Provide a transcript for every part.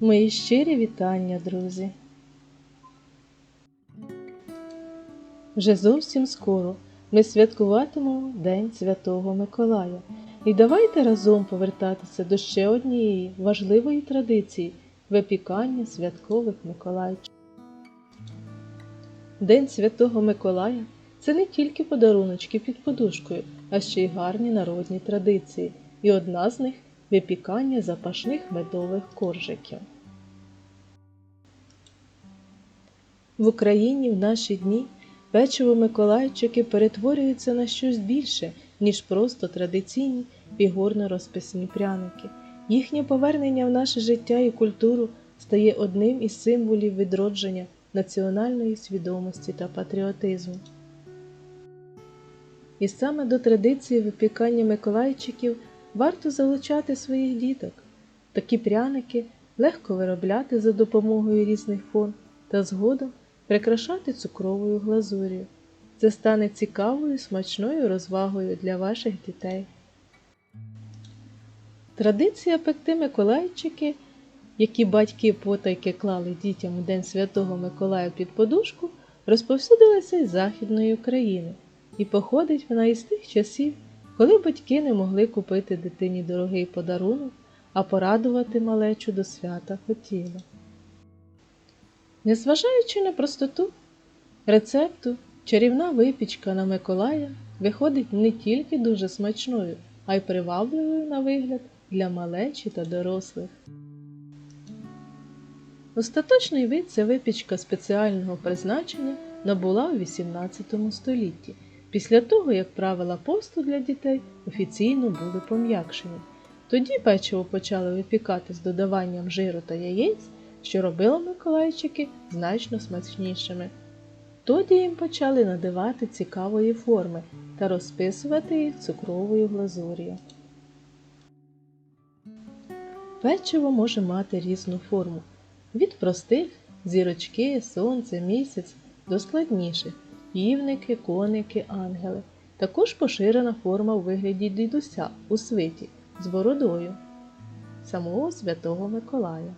Мої щирі вітання, друзі. Вже зовсім скоро ми святкуватимемо День Святого Миколая. І давайте разом повертатися до ще однієї важливої традиції випікання святкових Миколайчиків. День Святого Миколая це не тільки подаруночки під подушкою, а ще й гарні народні традиції. І одна з них випікання запашних медових коржиків. В Україні в наші дні печиво Миколайчики перетворюються на щось більше, ніж просто традиційні фігурно-розписні пряники. Їхнє повернення в наше життя і культуру стає одним із символів відродження національної свідомості та патріотизму. І саме до традиції випікання Миколайчиків варто залучати своїх діток. Такі пряники легко виробляти за допомогою різних форм та згодом прикрашати цукровою глазур'ю. Це стане цікавою смачною розвагою для ваших дітей. Традиція пекти Миколайчики, які батьки потайки клали дітям у День Святого Миколая під подушку, розповсюдилася із Західної України і походить вона із тих часів, коли батьки не могли купити дитині дорогий подарунок, а порадувати малечу до свята хотіли. Незважаючи на простоту рецепту, чарівна випічка на Миколая виходить не тільки дуже смачною, а й привабливою на вигляд для малечі та дорослих. Остаточний вид ця випічка спеціального призначення набула у XVIII столітті, після того, як правила посту для дітей офіційно були пом'якшені. Тоді печиво почали випікати з додаванням жиру та яєць, що робило Миколайчики значно смачнішими. Тоді їм почали надавати цікавої форми та розписувати їх цукровою глазур'ю. Печиво може мати різну форму від простих зірочки, сонце, місяць до складніших півники, коники, ангели. Також поширена форма у вигляді дідуся у свиті з бородою самого Святого Миколая.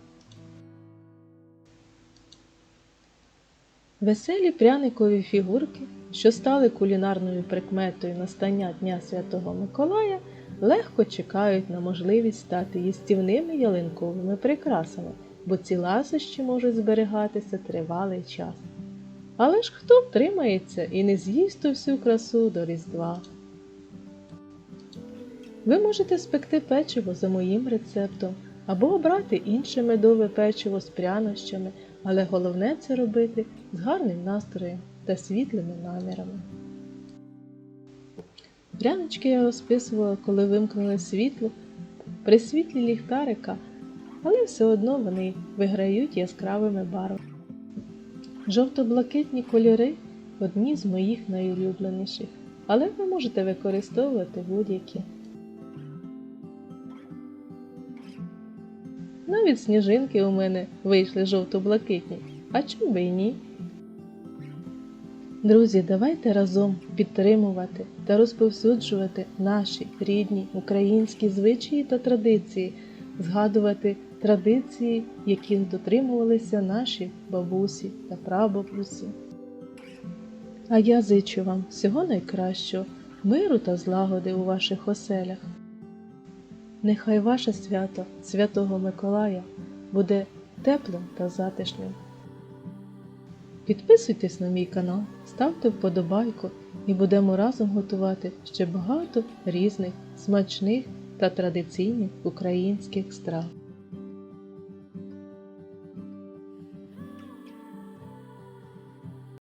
Веселі пряникові фігурки, що стали кулінарною прикметою настання Дня Святого Миколая, легко чекають на можливість стати їстівними ялинковими прикрасами, бо ці ласощі можуть зберігатися тривалий час. Але ж хто втримається і не з'їсть ту всю красу до Різдва? Ви можете спекти печиво за моїм рецептом або обрати інше медове печиво з прянощами, але головне це робити з гарним настроєм та світлими намірами. Прянички я розписувала, коли вимкнули світло при світлі ліхтарика, але все одно вони виграють яскравими барвами. Жовто-блакитні кольори одні з моїх найулюбленіших, але ви можете використовувати будь-які. Навіть сніжинки у мене вийшли жовто-блакитні, а чому би і ні? Друзі, давайте разом підтримувати та розповсюджувати наші рідні українські звичаї та традиції, згадувати традиції, яких дотримувалися наші бабусі та прабабусі. А я зичу вам всього найкращого, миру та злагоди у ваших оселях. Нехай ваше свято Святого Миколая буде теплим та затишним. Підписуйтесь на мій канал, ставте вподобайку і будемо разом готувати ще багато різних смачних та традиційних українських страв.